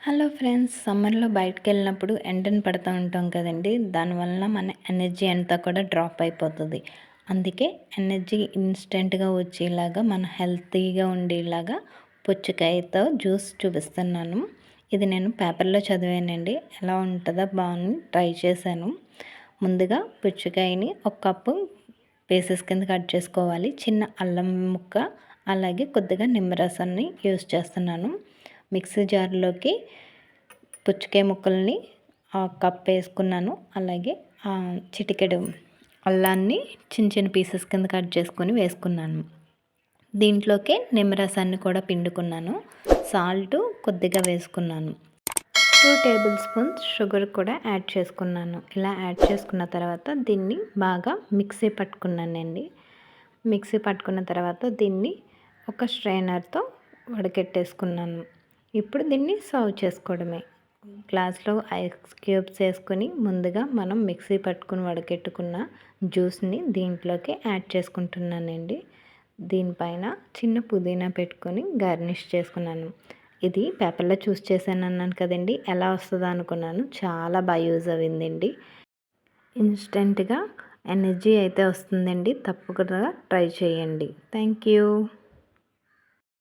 Hello friends సమ్మర్లో బయటకు వెళ్ళినప్పుడు ఎండను పడుతూ ఉంటాం కదండి. దానివల్ల మన ఎనర్జీ అంతా కూడా డ్రాప్ అయిపోతుంది. అందుకే ఎనర్జీ ఇన్స్టెంట్గా వచ్చేలాగా మన హెల్తీగా ఉండేలాగా పుచ్చకాయతో జ్యూస్ చూపిస్తున్నాను. ఇది నేను పేపర్లో చదివానండి. ఎలా ఉంటుందో బాగుంది ట్రై చేశాను. ముందుగా పుచ్చకాయని ఒక కప్పు పీసెస్ కింద కట్ చేసుకోవాలి. చిన్న అల్లం ముక్క అలాగే కొద్దిగా నిమ్మరసాన్ని యూస్ చేస్తున్నాను. మిక్సీ జార్లోకి పుచ్చకాయ ముక్కల్ని కప్ వేసుకున్నాను. అలాగే చిటికెడు అల్లాన్ని చిన్న చిన్న పీసెస్ కింద కట్ చేసుకొని వేసుకున్నాను. దీంట్లోకి నిమ్మరసాన్ని కూడా పిండుకున్నాను. సాల్ట్ కొద్దిగా వేసుకున్నాను. టూ టేబుల్ స్పూన్స్ షుగర్ కూడా యాడ్ చేసుకున్నాను. ఇలా యాడ్ చేసుకున్న తర్వాత దీన్ని బాగా మిక్సీ పట్టుకున్నానండి. మిక్సీ పట్టుకున్న తర్వాత దీన్ని ఒక స్ట్రైనర్తో వడకెట్టేసుకున్నాను. ఇప్పుడు దీన్ని సర్వ్ చేసుకోవడమే. గ్లాస్లో ఐస్ క్యూబ్స్ వేసుకొని ముందుగా మనం మిక్సీ పట్టుకుని వడకెట్టుకున్న జ్యూస్ని దీంట్లోకి యాడ్ చేసుకుంటున్నానండి. దీనిపైన చిన్న పుదీనా పెట్టుకొని గార్నిష్ చేసుకున్నాను. ఇది పేపర్లో చూస్ చేశాను అన్నాను కదండి ఎలా వస్తుందో అనుకున్నాను. చాలా బాగా యూజ్ అయిందండి ఇన్స్టెంట్గా ఎనర్జీ అయితే వస్తుందండి తప్పకుండా ట్రై చేయండి. Thank you.